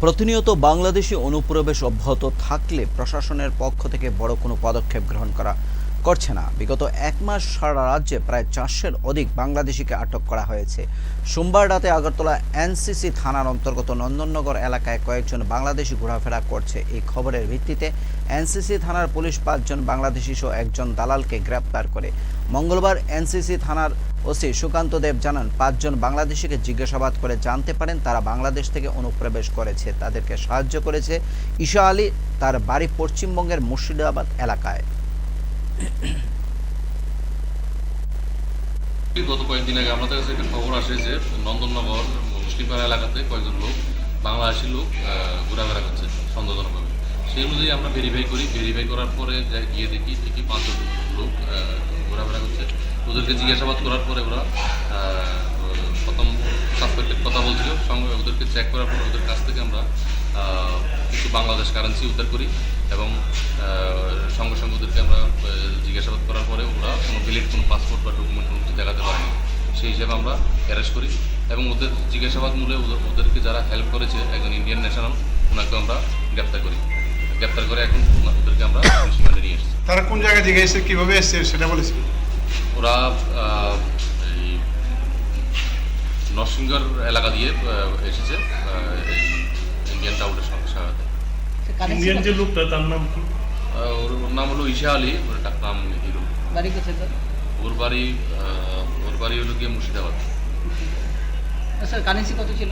প্রতিনিয়ত বাংলাদেশি অনুপ্রবেশ অব্যাহত থাকলে প্রশাসনের পক্ষ থেকে বড় কোনো পদক্ষেপ গ্রহণ করা করছে না। বিগত এক মাস সারা রাজ্যে প্রায় চারশের অধিক বাংলাদেশিকে আটক করা হয়েছে। সোমবার রাতে আগরতলা এনসিসি থানার অন্তর্গত নন্দননগর এলাকায় কয়েকজন বাংলাদেশি ঘোরাফেরা করছে। এই খবরের ভিত্তিতে এনসিসি থানার পুলিশ পাঁচজন, বাংলাদেশি সহ একজন দালালকে গ্রেপ্তার করে। মঙ্গলবার এনসিসি থানার ওসি সুকান্ত দেব জানান, পাঁচজন বাংলাদেশিকে জিজ্ঞাসাবাদ করে জানতে পারেন তারা বাংলাদেশ থেকে অনুপ্রবেশ করেছে। তাদেরকে সাহায্য করেছে ঈশা আলী, তার বাড়ি পশ্চিমবঙ্গের মুর্শিদাবাদ এলাকায়। গত কয়েকদিন আগে আমাদের কাছে একটা খবর আসে যে নন্দননগর মুসলিমপাড়া এলাকাতে কয়েকজন লোক, বাংলাদেশি লোক ঘোরাফেরা করছে সন্দেহজনকভাবে। সেই অনুযায়ী আমরা ভেরিফাই করি। ভেরিফাই করার পরে গিয়ে দেখি, ঠিকই পাঁচজন লোক ঘোরাফেরা করছে। ওদেরকে জিজ্ঞাসাবাদ করার পরে ওরা প্রথম সাসপেক্টের কথা বলছিল। সঙ্গে ওদেরকে চেক করার পর ওদের কাছ থেকে আমরা কিছু বাংলাদেশ কারেন্সি উদ্ধার করি এবং সঙ্গে সঙ্গে ওদেরকে আমরা জিজ্ঞাসাবাদ করার পরে ওরা কোনো ভ্যালিড কোনো পাসপোর্ট বা ডকুমেন্ট কোনো কিছু দেখাতে পারেনি। সেই হিসাবে আমরা অ্যারেস্ট করি এবং ওদের জিজ্ঞাসাবাদ মূলে ওদের ওদেরকে যারা হেল্প করেছে একজন ইন্ডিয়ান ন্যাশনাল ওনাকে আমরা গ্রেপ্তার করি। গ্রেপ্তার করে এখন ওদেরকে আমরা রিমান্ডে নিয়ে এসেছি। তারা কোন জায়গায় থেকে এসে কীভাবে এসছে সেটা বলেছি ওরা এই নরসিংগড় এলাকা দিয়ে এসেছে আহ, টাউটের সঙ্গে টাউনের ইন্ডিয়ান যে লোকটা তার নাম কি? ওর ওর নাম হলো ঈশা আলী ওর একটা নাম হিরো বাড়ি কোথায় স্যার ওর বাড়ি ওর বাড়ি হলো গিয়ে মুর্শিদাবাদ। স্যার কারেন্সি কত ছিল?